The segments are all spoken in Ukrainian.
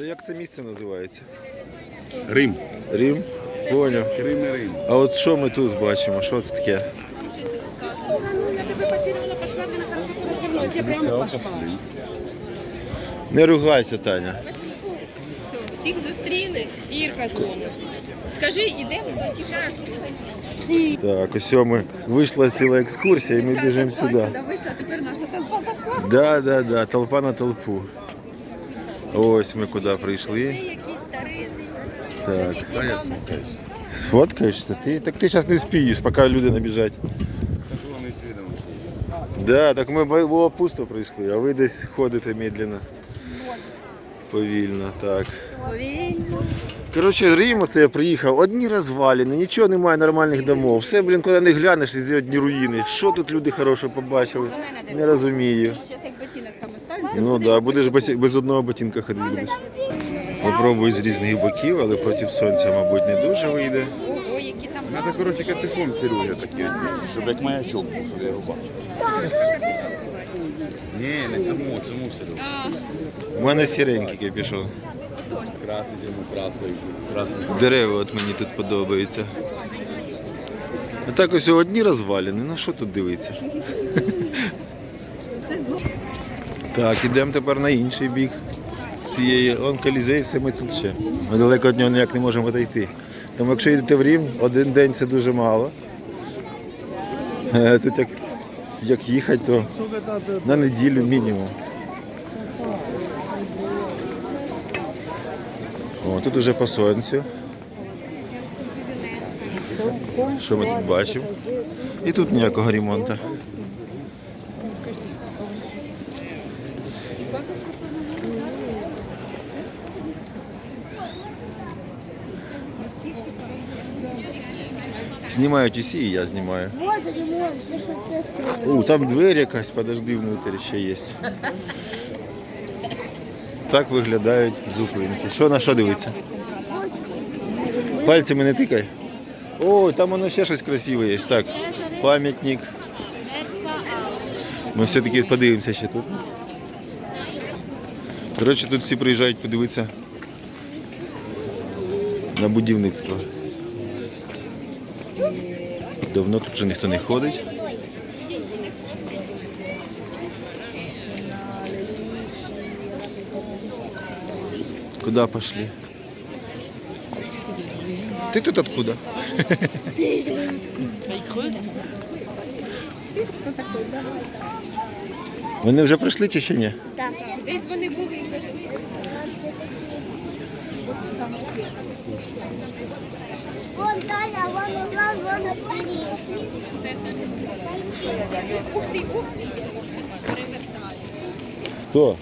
Як це місце називається? Рим. Рим? Поняв. Рим і Рим. А от що ми тут бачимо? Що це таке? Не ругайся, Таня. Все, всіх зустріли, Ірка дзвонить. Скажи, ідемо до ті Так, ось ми вийшла ціла екскурсія і ми біжимо сюди. вийшла, тепер наша толпа зайшла. Да, да, да, толпа на толпу. Ось ми куди Це прийшли. якийсь старинний. Так. А я смутаюсь. Сфоткаєшся ти? Так ти зараз не спієш, поки люди набіжать. Так вони свідом. Да, так ми було пусто прийшли, а ви десь ходите медленно. Повільно, так. Повільно. Коротше, Рим, оце я приїхав, одні розвалини, нічого немає нормальних домов. Все, блін, куди не глянеш, і одні руїни. Що тут люди хороше побачили? Не розумію. Ну так, да, будеш без, без одного ботинка ходити будеш. Попробую з різних боків, але проти сонця, мабуть, не дуже вийде. Ого, які там Надо, коротше, катефон Сережа такий щоб як маячок був, щоб я його бачив. Ні, не цьому, цьому Сережа. У мене сіренький капюшон. Красить йому краскою. Красний. Дерева от мені тут подобаються. А так ось одні розвалини. Ну що тут дивитися? Так, ідемо тепер на інший бік цієї. Он колізей, все ми тут ще. Ми далеко від нього ніяк не можемо отойти. Тому якщо йдете в Рім, один день це дуже мало. Е, Тут як, як їхати, то на неділю мінімум. О, тут уже по сонцю. Що ми тут бачимо? І тут ніякого ремонту. Знімають усі, і я знімаю. Може, не може, це що це строїть. О, там двері якась, подожди, внутрі ще є. Так виглядають зупинки. Що на що дивиться? Пальцями не тикай. О, там воно ще щось красиве є. Так, пам'ятник. Ми все-таки подивимося ще тут. Коротше, тут всі приїжджають подивитися на будівництво. Давно тут вже ніхто не ходить. Куда пошли? Ты тут откуда? Вони вже прийшли чи ще ні? Десь вони були і прийшли. Вон Таня, вон Іван, вон Апеліс. Хто?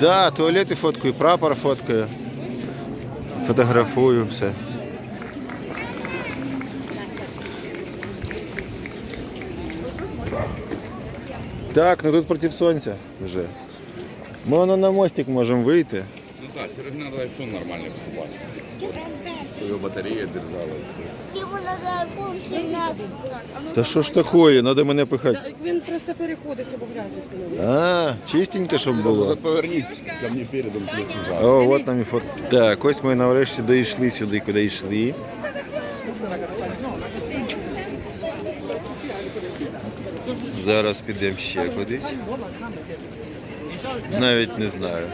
Да, туалети фоткаю, прапор фоткаю. Фотографую все. Так, ну тут проти сонця вже. Ми воно на мостик можемо вийти. Ну так, Сережа треба айфон нормальний покупати. Щоб його батарея держала. Йому треба айфон 17. Та що ж таке, треба мене пихати. Він просто переходить, щоб грязно становити. А, чистенько, щоб Ну, було. так повернись ко мені передом. О, от нам і фото. Так, ось ми нарешті дійшли сюди, куди йшли. Зараз підемо ще кудись. Навіть не знаю.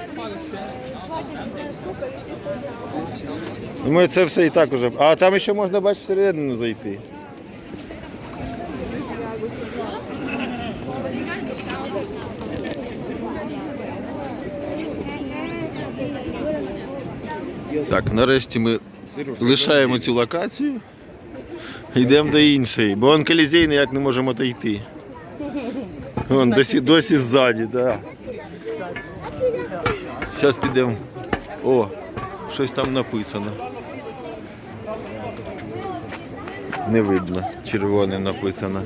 Ну, Ми це все і так уже. А там ще можна бачити всередину зайти. Так, нарешті ми лишаємо цю локацію. Йдемо до іншої, бо он колізей ніяк не можемо дійти. Вон досі, досі ззаді, так. Да. Зараз підемо. О, щось там написано. Не видно, червоним написано.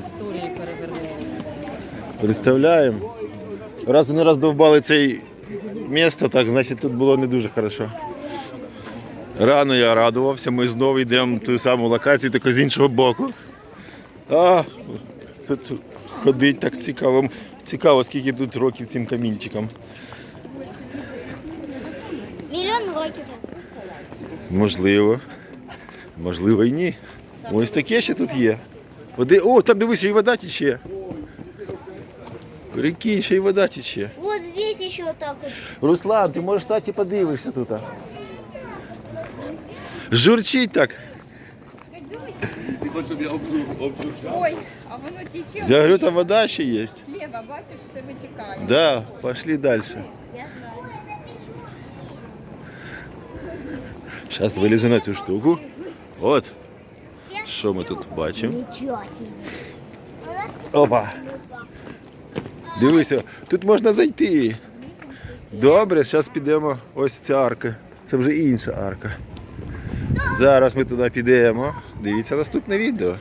Представляємо? Раз вони роздовбали цей місто, так значить тут було не дуже хорошо. Рано я радувався, ми знову йдемо в ту саму локацію, тільки з іншого боку. А, тут ходить так цікаво. Цікаво, скільки тут років цим камінчикам. Мільйон років. Можливо. Можливо і ні. Ось таке ще тут є. Води... О, там дивися, і вода тече. Прикинь, ще й вода тече. Вот здесь еще вот так вот. Руслан, ти можеш стати подивишся тут. Журчить так. Ти хочеш, щоб я обжур, обжур. Ой, а воно тече. Я говорю, там вода ще є. Слева, бачиш, все витікає. Да, пошли далі. Зараз вилізу на цю штуку. От. Що ми тут бачимо? Опа. Дивися, тут можна зайти. Добре, зараз підемо. Ось ця арка. Це вже інша арка. Зараз ми туди підемо. Дивіться наступне відео.